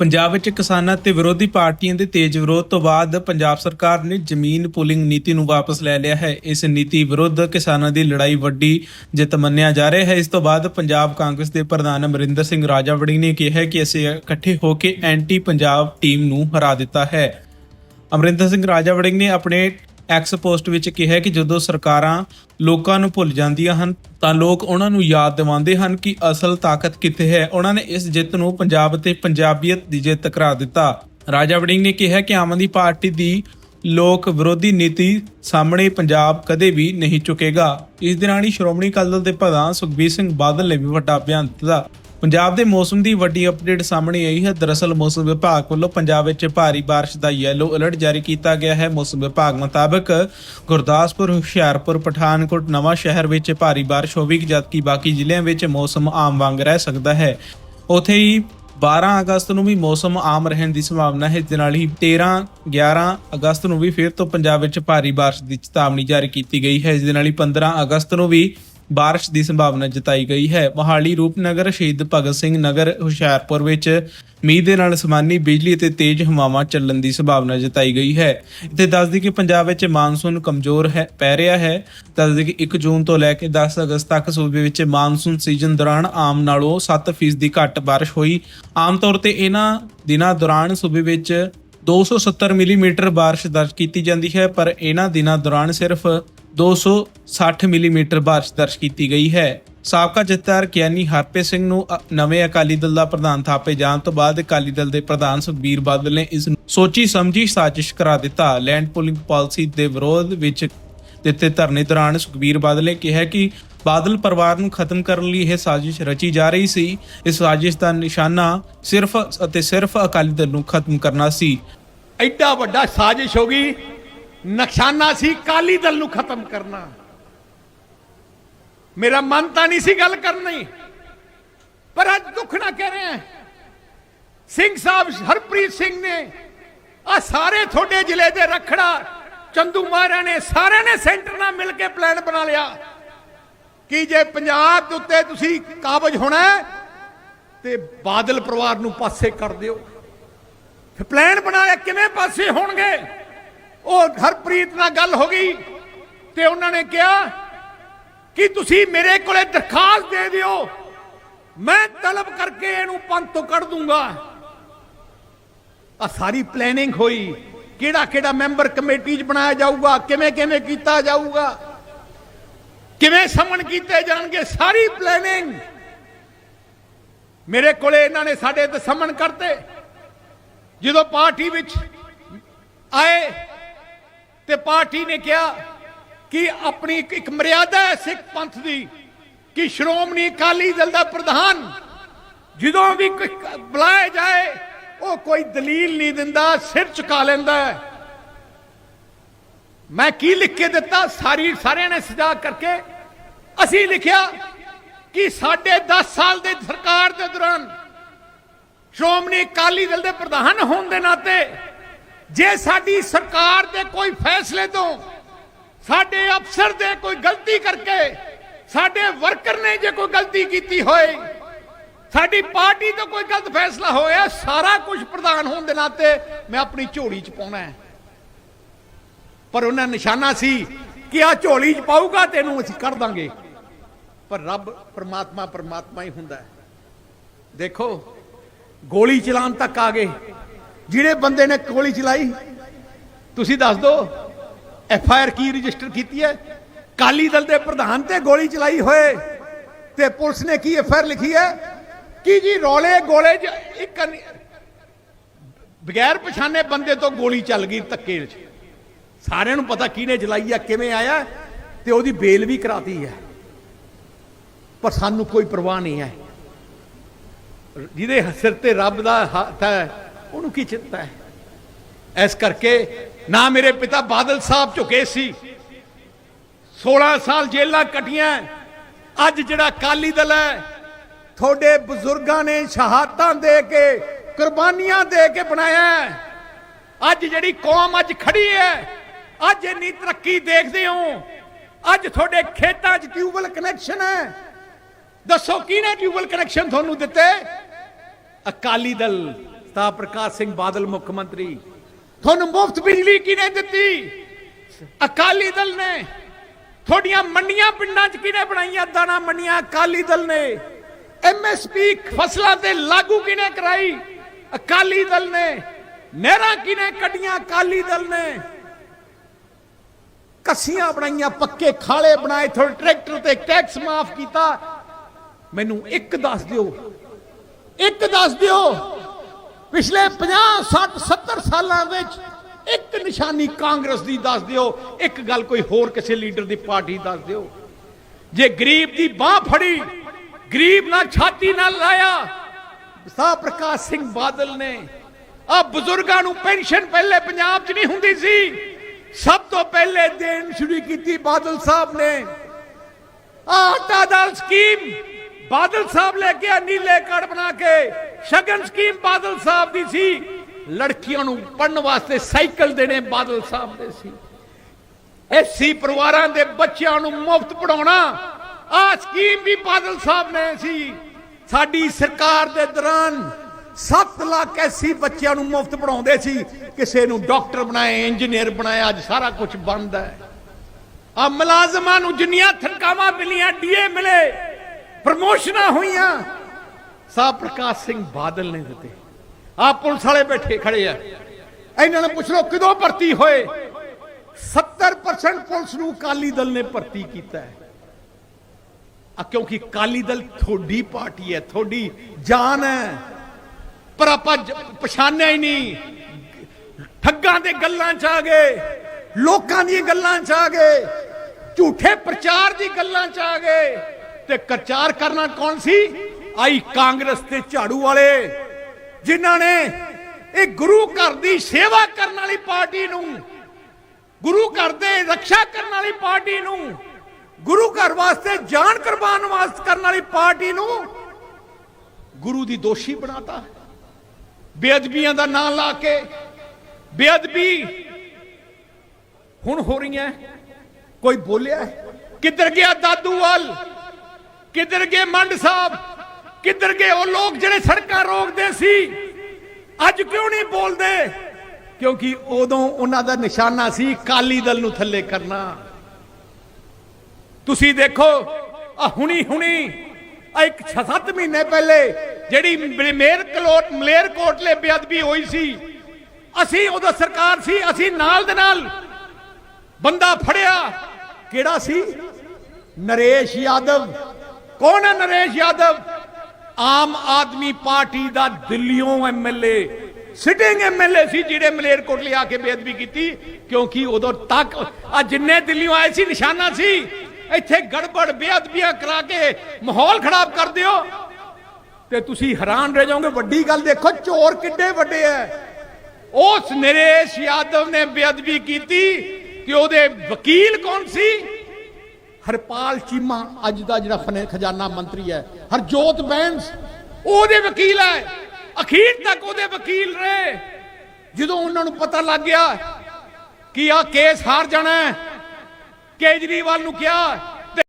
ਪੰਜਾਬ ਵਿੱਚ ਕਿਸਾਨਾਂ ਤੇ ਵਿਰੋਧੀ ਪਾਰਟੀਆਂ ਦੇ ਤੇਜ਼ ਵਿਰੋਧ ਤੋਂ ਬਾਅਦ ਪੰਜਾਬ ਸਰਕਾਰ ਨੇ ਜ਼ਮੀਨ ਪੂਲਿੰਗ ਨੀਤੀ ਨੂੰ ਵਾਪਸ ਲੈ ਲਿਆ ਹੈ। ਇਸ ਨੀਤੀ ਵਿਰੁੱਧ ਕਿਸਾਨਾਂ ਦੀ ਲੜਾਈ ਵੱਡੀ ਜਿੱਤ ਮੰਨਿਆ ਜਾ ਰਿਹਾ ਹੈ। ਇਸ ਤੋਂ ਬਾਅਦ ਪੰਜਾਬ ਕਾਂਗਰਸ ਦੇ ਪ੍ਰਧਾਨ ਅਮਰਿੰਦਰ ਸਿੰਘ ਰਾਜਾਵੜੀ ਨੇ ਕਿਹਾ ਕਿ ਅਸੀਂ ਇਕੱਠੇ ਹੋ ਕੇ ਐਂਟੀ ਪੰਜਾਬ ਟੀਮ ਨੂੰ ਹਰਾ ਦਿੱਤਾ ਹੈ। ਅਮਰਿੰਦਰ ਸਿੰਘ ਰਾਜਾਵੜਿੰਗ ਨੇ ਆਪਣੇ ਐਕਸ ਪੋਸਟ ਵਿੱਚ ਕਿਹਾ ਕਿ ਜਦੋਂ ਸਰਕਾਰਾਂ ਲੋਕਾਂ ਨੂੰ ਭੁੱਲ ਜਾਂਦੀਆਂ ਹਨ, ਤਾਂ ਲੋਕ ਉਹਨਾਂ ਨੂੰ ਯਾਦ ਦਿਵਾਉਂਦੇ ਹਨ ਕਿ ਅਸਲ ਤਾਕਤ ਕਿੱਥੇ ਹੈ। ਉਹਨਾਂ ਨੇ ਇਸ ਜਿੱਤ ਨੂੰ ਪੰਜਾਬ ਤੇ ਪੰਜਾਬੀਅਤ ਦੀ ਜਿੱਤ ਕਰਾ ਦਿੱਤਾ। ਰਾਜਾ ਵੜਿੰਗ ਨੇ ਕਿਹਾ ਕਿ ਆਮ ਆਦਮੀ ਪਾਰਟੀ ਦੀ ਲੋਕ ਵਿਰੋਧੀ ਨੀਤੀ ਸਾਹਮਣੇ ਪੰਜਾਬ ਕਦੇ ਵੀ ਨਹੀਂ ਝੁਕੇਗਾ ਇਸ ਦੇ ਨਾਲ ਹੀ ਸ਼੍ਰੋਮਣੀ ਅਕਾਲੀ ਦਲ ਦੇ ਪ੍ਰਧਾਨ ਸੁਖਬੀਰ ਸਿੰਘ ਬਾਦਲ ਨੇ ਵੀ ਵੱਡਾ ਬਿਆਨ ਦਿੱਤਾ। ਪੰਜਾਬ ਦੇ ਮੌਸਮ ਦੀ ਵੱਡੀ ਅਪਡੇਟ ਸਾਹਮਣੇ ਆਈ ਹੈ। ਦਰਅਸਲ ਮੌਸਮ ਵਿਭਾਗ ਵੱਲੋਂ ਪੰਜਾਬ ਵਿੱਚ ਭਾਰੀ ਬਾਰਿਸ਼ ਦਾ ਯੈਲੋ ਅਲਰਟ ਜਾਰੀ ਕੀਤਾ ਗਿਆ ਹੈ। ਮੌਸਮ ਵਿਭਾਗ ਮੁਤਾਬਕ ਗੁਰਦਾਸਪੁਰ, ਹੁਸ਼ਿਆਰਪੁਰ, ਪਠਾਨਕੋਟ ਨਵਾਂ ਸ਼ਹਿਰ ਵਿੱਚ ਭਾਰੀ ਬਾਰਿਸ਼ ਹੋਵੇਗੀ, ਜਦਕਿ ਬਾਕੀ ਜ਼ਿਲ੍ਹਿਆਂ ਵਿੱਚ ਮੌਸਮ ਆਮ ਵਾਂਗ ਰਹਿ ਸਕਦਾ ਹੈ। ਉਥੇ ਹੀ 12 ਅਗਸਤ ਨੂੰ ਵੀ ਮੌਸਮ ਆਮ ਰਹਿਣ ਦੀ ਸੰਭਾਵਨਾ ਹੈ। ਇਸ ਨਾਲ ਹੀ 13 11 ਅਗਸਤ ਨੂੰ ਵੀ ਫਿਰ ਤੋਂ ਪੰਜਾਬ ਵਿੱਚ ਭਾਰੀ ਬਾਰਿਸ਼ ਦੀ ਚੇਤਾਵਨੀ ਜਾਰੀ ਕੀਤੀ ਗਈ ਹੈ। ਜਿਸ ਦੇ ਨਾਲ ਹੀ 15 ਅਗਸਤ ਨੂੰ ਵੀ ਬਾਰਿਸ਼ ਦੀ ਸੰਭਾਵਨਾ ਜਤਾਈ ਗਈ ਹੈ। ਮੋਹਾਲੀ ਰੂਪਨਗਰ, ਸ਼ਹੀਦ ਭਗਤ ਸਿੰਘ ਨਗਰ, ਹੁਸ਼ਿਆਰਪੁਰ ਵਿੱਚ ਮੀਂਹ ਦੇ ਨਾਲ ਸਮਾਨੀ ਬਿਜਲੀ ਅਤੇ ਤੇਜ਼ ਹਵਾਵਾਂ ਚੱਲਣ ਦੀ ਸੰਭਾਵਨਾ ਜਤਾਈ ਗਈ ਹੈ। ਇੱਥੇ ਦੱਸਦੀ ਕਿ ਪੰਜਾਬ ਵਿੱਚ ਮਾਨਸੂਨ ਕਮਜ਼ੋਰ ਹੈ, ਪੈ ਰਿਹਾ ਹੈ। ਦੱਸਦੀ ਕਿ 1 ਜੂਨ ਤੋਂ ਲੈ ਕੇ 10 ਅਗਸਤ ਤੱਕ ਸੂਬੇ ਵਿੱਚ ਮਾਨਸੂਨ ਸੀਜ਼ਨ ਦੌਰਾਨ ਆਮ ਨਾਲੋਂ 7% ਦੀ ਘੱਟ ਬਾਰਿਸ਼ ਹੋਈ। ਆਮ ਤੌਰ ਤੇ ਇਹਨਾਂ ਦਿਨਾਂ ਦੌਰਾਨ ਸੂਬੇ ਵਿੱਚ 270 ਮਿਲੀਮੀਟਰ ਬਾਰਿਸ਼ ਦਰਜ ਕੀਤੀ ਜਾਂਦੀ ਹੈ, ਪਰ ਇਹਨਾਂ ਦਿਨਾਂ ਦੌਰਾਨ ਸਿਰਫ 260 ਮਿਲੀਮੀਟਰ ਬਾਰਿਸ਼ ਦਰਜ ਕੀਤੀ ਗਈ ਹੈ। ਸਾਬਕਾ ਜਥੇਦਾਰ ਗਿਆਨੀ ਹਰਪੇ ਸਿੰਘ ਨੂੰ ਨਵੇਂ ਅਕਾਲੀ ਦਲ ਦਾ ਪ੍ਰਧਾਨ ਥਾਪੇ ਜਾਣ ਤੋਂ ਬਾਅਦ ਅਕਾਲੀ ਦਲ ਦੇ ਪ੍ਰਧਾਨ ਸੁਖਬੀਰ ਬਾਦਲ ਨੇ ਇਸ ਨੂੰ ਸੋਚੀ ਸਮਝੀ ਸਾਜ਼ਿਸ਼ ਕਰਾ ਦਿੱਤਾ। ਲੈਂਡ ਪੂਲਿੰਗ ਪਾਲਿਸੀ ਦੇ ਵਿਰੋਧ ਵਿੱਚ ਦਿੱਤੇ ਧਰਨੇ ਦੌਰਾਨ ਸੁਖਬੀਰ ਬਾਦਲ ਨੇ ਕਿਹਾ ਕਿ ਬਾਦਲ ਪਰਿਵਾਰ ਨੂੰ ਖਤਮ ਕਰਨ ਲਈ ਇਹ ਸਾਜ਼ਿਸ਼ ਰਚੀ ਜਾ ਰਹੀ ਸੀ। ਇਸ ਸਾਜ਼ਿਸ਼ ਦਾ ਨਿਸ਼ਾਨਾ ਸਿਰਫ ਅਤੇ ਸਿਰਫ ਅਕਾਲੀ ਦਲ ਨੂੰ ਖਤਮ ਕਰਨਾ ਸੀ। ਐਡਾ ਵੱਡਾ ਸਾਜ਼ਿਸ਼ ਹੋ ਗਈ। ਨਕਸ਼ਾਨਾ ਸੀ, ਕਾਲੀ ਦਲ ਨੂੰ ਖਤਮ ਕਰਨਾ। ਮੇਰਾ ਮਨ ਤਾਂ ਨਹੀਂ ਸੀ ਗੱਲ ਕਰਨੀ ਪਰ ਅੱਜ ਦੁੱਖ ਨਾ ਕਹਿ ਰਹੇ ਹਾਂ। ਸਿੰਘ ਸਾਹਿਬ ਹਰਪ੍ਰੀਤ ਸਿੰਘ ਨੇ ਆ ਸਾਰੇ ਤੁਹਾਡੇ ਜ਼ਿਲ੍ਹੇ ਦੇ ਰਖੜਾ, ਚੰਦੂ ਮਾਰਿਆ ਨੇ ਸਾਰਿਆਂ ਨੇ ਸੈਂਟਰ ਨਾਲ ਮਿਲ ਕੇ ਪਲਾਨ ਬਣਾ ਲਿਆ। ਕਿ ਜੇ ਪੰਜਾਬ ਦੇ ਉੱਤੇ ਤੁਸੀਂ ਕਾਬਜ ਹੋਣਾ ਤੇ ਬਾਦਲ ਪਰਿਵਾਰ ਨੂੰ ਪਾਸੇ ਕਰ ਦਿਓ। ਫਿਰ ਪਲਾਨ ਬਣਾਇਆ ਕਿਵੇਂ ਪਾਸੇ ਹੋਣਗੇ? ਉਹ ਹਰਪ੍ਰੀਤ ਨਾਲ ਗੱਲ ਹੋ ਗਈ ਤੇ ਉਹਨਾਂ ਨੇ ਕਿਹਾ ਕਿ ਤੁਸੀਂ ਮੇਰੇ ਕੋਲੇ ਦਰਖਾਸਤ ਦੇ ਦਿਓ। ਮੈਂ ਤਲਬ ਕਰਕੇ ਇਹਨੂੰ ਪੰਥ ਤੋਂ ਕੱਢ ਦੂੰਗਾ। ਆ ਸਾਰੀ ਪਲੈਨਿੰਗ ਹੋਈ। ਕਿਹੜਾ ਕਿਹੜਾ ਮੈਂਬਰ ਕਮੇਟੀ 'ਚ ਬਣਾਇਆ ਜਾਊਗਾ? ਕਿਵੇਂ ਕਿਵੇਂ ਕੀਤਾ ਜਾਊਗਾ? ਕਿਵੇਂ ਸਮਨ ਕੀਤੇ ਜਾਣਗੇ? ਸਾਰੀ ਪਲੈਨਿੰਗ ਮੇਰੇ ਕੋਲੇ ਇਹਨਾਂ ਨੇ ਸਾਡੇ ਤੇ ਸਮਨ ਕਰਤੇ। ਜਦੋਂ ਪਾਰਟੀ ਵਿੱਚ ਆਏ ਤੇ ਪਾਰਟੀ ਨੇ ਕਿਹਾ ਕਿ ਆਪਣੀ ਇੱਕ- ਮਰਿਆਦਾ ਹੈ ਸਿੱਖ ਪੰਥ ਦੀ ਕਿ ਸ਼੍ਰੋਮਣੀ ਅਕਾਲੀ ਦਲ ਦਾ ਪ੍ਰਧਾਨ ਜਦੋਂ ਵੀ ਕੋਈ ਬੁਲਾਇਆ ਜਾਏ, ਉਹ ਕੋਈ ਦਲੀਲ ਨਹੀਂ ਦਿੰਦਾ, ਸਿਰ ਝੁਕਾ ਲੈਂਦਾ ਮੈਂ ਕੀ ਲਿਖ ਕੇ ਦਿੱਤਾ? ਸਾਰੀ ਸਾਰਿਆਂ ਨੇ ਸਜਾ ਕਰਕੇ ਅਸੀਂ ਲਿਖਿਆ ਕਿ ਸਾਡੇ 10 ਸਾਲ ਦੇ ਸਰਕਾਰ ਦੇ ਦੌਰਾਨ ਸ਼੍ਰੋਮਣੀ ਅਕਾਲੀ ਦਲ ਦੇ ਪ੍ਰਧਾਨ ਹੋਣ ਦੇ ਨਾਤੇ ਜੇ ਸਾਡੀ ਸਰਕਾਰ ਦੇ ਕੋਈ ਫੈਸਲੇ ਤੋਂ, ਸਾਡੇ ਅਫਸਰ ਦੇ ਕੋਈ ਗਲਤੀ ਕਰਕੇ, ਸਾਡੇ ਵਰਕਰ ਨੇ ਜੇ ਕੋਈ ਗਲਤੀ ਕੀਤੀ ਹੋਏ, ਸਾਡੀ ਪਾਰਟੀ ਤੋਂ ਕੋਈ ਗਲਤ ਫੈਸਲਾ ਹੋਇਆ, ਸਾਰਾ ਕੁਝ ਪ੍ਰਧਾਨ ਹੋਣ ਦੇ ਨਾਤੇ ਮੈਂ ਆਪਣੀ ਝੋਲੀ 'ਚ ਪਾਉਣਾ ਹੈ। ਪਰ ਉਹਨਾਂ ਨਿਸ਼ਾਨਾ ਸੀ ਕਿ ਆ ਝੋਲੀ 'ਚ ਪਾਊਗਾ ਤੈਨੂੰ ਅਸੀਂ ਕਰ ਦਾਂਗੇ। ਪਰ ਰੱਬ ਪਰਮਾਤਮਾ ਪ੍ਰਮਾਤਮਾ ਹੀ ਹੁੰਦਾ ਦੇਖੋ, ਗੋਲੀ ਚਲਾਉਣ ਤੱਕ ਆ ਗਏ। ਜਿਹੜੇ ਬੰਦੇ ਨੇ ਗੋਲੀ ਚਲਾਈ, ਤੁਸੀਂ ਦੱਸ ਦਿਓ ਐਫ ਆਈ ਆਰ ਕੀ ਰਜਿਸਟਰ ਕੀਤੀ ਹੈ? ਕਾਲੀ ਦਲ ਦੇ ਪ੍ਰਧਾਨ ਤੇ ਗੋਲੀ ਚਲਾਈ ਹੋਏ ਤੇ ਪੁਲਿਸ ਨੇ ਕੀ ਐਫ ਆਈ ਆਰ ਲਿਖੀ ਹੈ? ਕਿ ਜੀ, ਰੋਲੇ ਗੋਲੇ 'ਚ ਇੱਕ ਬਗੈਰ ਪਛਾਣੇ ਬੰਦੇ ਤੋਂ ਗੋਲੀ ਚੱਲ ਗਈ ਧੱਕੇ 'ਚ ਸਾਰਿਆਂ ਨੂੰ ਪਤਾ ਕਿਹਨੇ ਚਲਾਈ ਹੈ, ਕਿਵੇਂ ਆਇਆ ਤੇ ਉਹਦੀ ਬੇਲ ਵੀ ਕਰਾਤੀ ਹੈ। ਪਰ ਸਾਨੂੰ ਕੋਈ ਪਰਵਾਹ ਨਹੀਂ ਹੈ। ਜਿਹਦੇ ਸਿਰ ਤੇ ਰੱਬ ਦਾ ਹੱਥ ਹੈ ਉਹਨੂੰ ਕੀ ਚਿੰਤਾ ਹੈ? ਇਸ ਕਰਕੇ ਨਾ ਮੇਰੇ ਪਿਤਾ ਬਾਦਲ ਸਾਹਿਬ ਝੁਕੇ ਸੀ। 16 ਸਾਲ ਜੇਲਾਂ ਕਟੀਆਂ। ਅੱਜ ਜਿਹੜਾ ਕਾਲੀ ਦਲ ਹੈ, ਤੁਹਾਡੇ ਬਜ਼ੁਰਗਾਂ ਨੇ ਸ਼ਹਾਦਤਾਂ ਦੇ ਕੇ, ਕੁਰਬਾਨੀਆਂ ਦੇ ਕੇ ਬਣਾਇਆ ਅੱਜ ਜਿਹੜੀ ਕੌਮ ਅੱਜ ਖੜੀ ਹੈ, ਅੱਜ ਇੰਨੀ ਤਰੱਕੀ ਦੇਖਦੇ ਹੋ। ਅੱਜ ਤੁਹਾਡੇ ਖੇਤਾਂ 'ਚ ਟਿਊਬਵੈਲ ਕਨੈਕਸ਼ਨ ਹੈ। ਦੱਸੋ, ਕਿਹਨੇ ਟਿਊਬਵੈਲ ਕਨੈਕਸ਼ਨ ਤੁਹਾਨੂੰ ਦਿੱਤੇ? ਅਕਾਲੀ ਦਲ। ਸਤਾ ਪ੍ਰਕਾਸ਼ ਸਿੰਘ ਬਾਦਲ ਮੁੱਖ ਮੰਤਰੀ। ਤੁਹਾਨੂੰ ਮੁਫਤ ਬਿਜਲੀ ਕਿਹਨੇ ਦਿੱਤੀ? ਅਕਾਲੀ ਦਲ ਨੇ। ਤੁਹਾਡੀਆਂ ਮੰਡੀਆਂ ਪਿੰਡਾਂ 'ਚ ਕਿਹਨੇ ਬਣਾਈਆਂ? ਦਾਣਾ ਮੰਡੀਆਂ, ਅਕਾਲੀ ਦਲ ਨੇ। ਐਮਐਸਪੀ ਫਸਲਾਂ ਤੇ ਲਾਗੂ ਕਿਹਨੇ ਕਰਾਈ? ਅਕਾਲੀ ਦਲ ਨੇ। ਨਹਿਰਾਂ ਕਿਹਨੇ ਕੱਢੀਆਂ? ਅਕਾਲੀ ਦਲ ਨੇ। ਕੱਸੀਆਂ ਬਣਾਈਆਂ, ਪੱਕੇ ਖਾਲੇ ਬਣਾਏ, ਤੁਹਾਡੇ ਟਰੈਕਟਰ ਤੇ ਟੈਕਸ ਮਾਫ ਕੀਤਾ। ਮੈਨੂੰ ਇੱਕ ਦੱਸ ਦਿਓ। ਇੱਕ ਦੱਸ ਦਿਓ। ਪਿਛਲੇ 50 60 70 ਸਾਲਾਂ ਵਿੱਚ ਇੱਕ ਨਿਸ਼ਾਨੀ ਕਾਂਗਰਸ ਦੀ ਦੱਸ ਦਿਓ, ਇੱਕ ਗੱਲ ਕੋਈ ਹੋਰ ਕਿਸੇ ਲੀਡਰ ਦੀ ਪਾਰਟੀ ਦੱਸ ਦਿਓ। ਜੇ ਗਰੀਬ ਦੀ ਬਾਹ ਫੜੀ, ਗਰੀਬ ਨਾਲ ਛਾਤੀ ਨਾਲ ਲਾਇਆ, ਸਾਹ ਪ੍ਰਕਾਸ਼ ਸਿੰਘ ਬਾਦਲ ਨੇ, ਆ ਬਜ਼ੁਰਗਾਂ ਨੂੰ ਪੈਨਸ਼ਨ ਪਹਿਲੇ ਪੰਜਾਬ 'ਚ ਨਹੀਂ ਹੁੰਦੀ ਸੀ, ਸਭ ਤੋਂ ਪਹਿਲੇ ਦੇਣ ਸ਼ੁਰੂ ਕੀਤੀ ਬਾਦਲ ਸਾਹਿਬ ਨੇ। ਆਹ ਆਟਾ ਦਾਲ ਸਕੀਮ ਬਾਦਲ ਸਾਹਿਬ ਲੈ ਕੇ ਆ ਨੀਲੇ ਕਾਰਡ ਬਣਾ ਕੇ। ਸ਼ਗਨ ਸਕੀਮ ਬਾਦਲ ਸਾਹਿਬ ਦੀ ਸੀ। ਲੜਕੀਆਂ ਨੂੰ ਪੜਨ ਵਾਸਤੇ ਸਾਈਕਲ ਦੇਣੇ ਬਾਦਲ ਸਾਹਿਬ ਦੇ ਸੀ। ਐਸੀ ਪਰਿਵਾਰਾਂ ਦੇ ਬੱਚਿਆਂ ਨੂੰ ਮੁਫਤ ਪੜਾਉਣਾ ਆਹ ਸਕੀਮ ਵੀ ਬਾਦਲ ਸਾਹਿਬ ਨੇ ਸੀ। ਸਾਡੀ ਸਰਕਾਰ ਦੇ ਦੌਰਾਨ 7 ਲੱਖ ਐਸੀ ਬੱਚਿਆਂ ਨੂੰ ਮੁਫਤ ਪੜਾਉਂਦੇ ਸੀ। ਕਿਸੇ ਨੂੰ ਡਾਕਟਰ ਬਣਾਏ ਇੰਜੀਨੀਅਰ ਬਣਾਏ ਅੱਜ ਸਾਰਾ ਕੁਝ ਬੰਦ ਹੈ। ਆ ਮੁਲਾਜ਼ਮਾਂ ਨੂੰ ਜਿੰਨੀਆਂ ਥਨਕਾਵਾਂ ਮਿਲੀਆਂ, ਡੀਏ ਮਿਲੇ। ਪ੍ਰਮੋਸ਼ਨਾਂ ਹੋਈਆਂ। ਸਾਹ ਪ੍ਰਕਾਸ਼ ਸਿੰਘ ਬਾਦਲ ਨੇ ਦਿੱਤੇ। ਆ ਪੁਲਿਸ ਵਾਲੇ ਬੈਠੇ ਖੜੇ ਆ। ਇਹਨਾਂ ਨੂੰ ਪੁੱਛ ਲਓ, ਕਦੋਂ ਭਰਤੀ ਹੋਏ? 70% ਪੁਲਿਸ ਨੂੰ ਅਕਾਲੀ ਦਲ ਨੇ ਭਰਤੀ ਕੀਤਾ ਹੈ। ਆ ਕਿਉਂਕਿ ਅਕਾਲੀ ਦਲ ਤੁਹਾਡੀ ਪਾਰਟੀ ਹੈ, ਤੁਹਾਡੀ ਜਾਨ ਹੈ। ਪਰ ਆਪਾਂ ਪਛਾਣਿਆ ਹੀ ਨਹੀਂ। ਠੱਗਾਂ ਦੇ ਗੱਲਾਂ ਚ ਆ ਗਏ, ਲੋਕਾਂ ਦੀਆਂ ਗੱਲਾਂ ਚ ਆ ਗਏ, ਝੂਠੇ ਪ੍ਰਚਾਰ ਦੀ ਗੱਲਾਂ ਚ ਆ ਗਏ। ਤੇ ਪ੍ਰਚਾਰ ਕਰਨਾ ਕੌਣ ਸੀ? ਆਈ ਕਾਂਗਰਸ ਤੇ ਝਾੜੂ ਵਾਲੇ, ਜਿਨ੍ਹਾਂ ਨੇ ਇਹ ਗੁਰੂ ਘਰ ਦੀ ਸੇਵਾ ਕਰਨ ਵਾਲੀ ਪਾਰਟੀ ਨੂੰ, ਗੁਰੂ ਘਰ ਦੇ ਰੱਖਿਆ ਕਰਨ ਵਾਲੀ ਪਾਰਟੀ ਨੂੰ, ਗੁਰੂ ਘਰ ਵਾਸਤੇ ਜਾਨ ਕੁਰਬਾਨ ਵਾਸਤੇ ਕਰਨ ਵਾਲੀ ਪਾਰਟੀ ਨੂੰ ਗੁਰੂ ਦੀ ਦੋਸ਼ੀ ਬਣਾਤਾ। ਬੇਅਦਬੀਆਂ ਦਾ ਨਾਂ ਲਾ ਕੇ, ਬੇਅਦਬੀ ਹੁਣ ਹੋ ਰਹੀਆਂ। ਕੋਈ ਬੋਲਿਆ, ਕਿੱਧਰ ਗਿਆ ਦਾਦੂ ਵਾਲ ਕਿੱਧਰ ਗਏ ਮੰਡ ਸਾਹਿਬ? ਕਿੱਧਰ ਗਏ? ਉਹ ਲੋਕ ਜਿਹੜੇ ਸੜਕਾਂ ਰੋਕਦੇ ਸੀ, ਅੱਜ ਕਿਉਂ ਨਹੀਂ ਬੋਲਦੇ? ਕਿਉਂਕਿ ਉਦੋਂ ਉਹਨਾਂ ਦਾ ਨਿਸ਼ਾਨਾ ਸੀ ਕਾਲੀ ਦਲ ਨੂੰ ਥੱਲੇ ਕਰਨਾ। ਤੁਸੀਂ ਦੇਖੋ ਆ ਹੁਣੀ ਹੁਣੀ ਆ ਇੱਕ 6-7 ਮਹੀਨੇ ਪਹਿਲੇ ਜਿਹੜੀ ਮਲੇਰ ਕਲੋਟ ਮਲੇਰ ਕੋਟਲੇ ਬੇਅਦਬੀ ਹੋਈ ਸੀ। ਅਸੀਂ ਉਦੋਂ ਸਰਕਾਰ ਸੀ, ਅਸੀਂ ਨਾਲ ਦੇ ਨਾਲ ਬੰਦਾ ਫੜਿਆ। ਕਿਹੜਾ ਸੀ? ਨਰੇਸ਼ ਯਾਦਵ। ਕੌਣ ਹੈ ਨਰੇਸ਼ ਯਾਦਵ? ਆਮ ਆਦਮੀ ਪਾਰਟੀ ਦਾ ਦਿੱਲੀੋਂ ਐਮਐਲਏ ਸਿਟਿੰਗ ਐਮਐਲਏ ਸੀ ਜਿਹੜੇ ਮਲੇਰ ਆ ਕੇ ਬੇਅਦਬੀ ਕੀਤੀ, ਕਿਉਂਕਿ ਉਦੋਂ ਤੱਕ ਆ ਜਿੰਨੇ ਦਿੱਲੀੋਂ ਆਏ ਸੀ, ਨਿਸ਼ਾਨਾ ਸੀ। ਇੱਥੇ ਗੜਬੜ, ਬੇਅਦਬੀਆਂ ਕਰਾ ਕੇ ਮਾਹੌਲ ਖਰਾਬ ਕਰ ਦਿਓ। ਤੇ ਤੁਸੀਂ ਹੈਰਾਨ ਰਹਿ ਜਾਓਗੇ, ਵੱਡੀ ਗੱਲ ਦੇਖੋ, ਚੋਰ ਕਿੱਡੇ ਵੱਡੇ ਐ। ਉਸ ਨਰੇਸ਼ ਯਾਦਵ ਨੇ ਬੇਅਦਬੀ ਕੀਤੀ ਕਿ ਉਹਦੇ ਵਕੀਲ ਕੌਣ ਸੀ? ਹਰਪਾਲ ਚੀਮਾ ਅੱਜ ਦਾ ਜਿਹੜਾ ਖਜ਼ਾਨਾ ਮੰਤਰੀ ਹੈ। ਹਰਜੋਤ ਬੈਂਸ, ਉਹਦੇ ਵਕੀਲ ਹੈ। ਅਖੀਰ ਤੱਕ ਉਹਦੇ ਵਕੀਲ ਰਹੇ। ਜਦੋਂ ਉਹਨਾਂ ਨੂੰ ਪਤਾ ਲੱਗ ਗਿਆ ਕਿ ਆ ਕੇਸ ਹਾਰ ਜਾਣਾ ਕੇਜਰੀਵਾਲ ਨੂੰ ਕਿਹਾ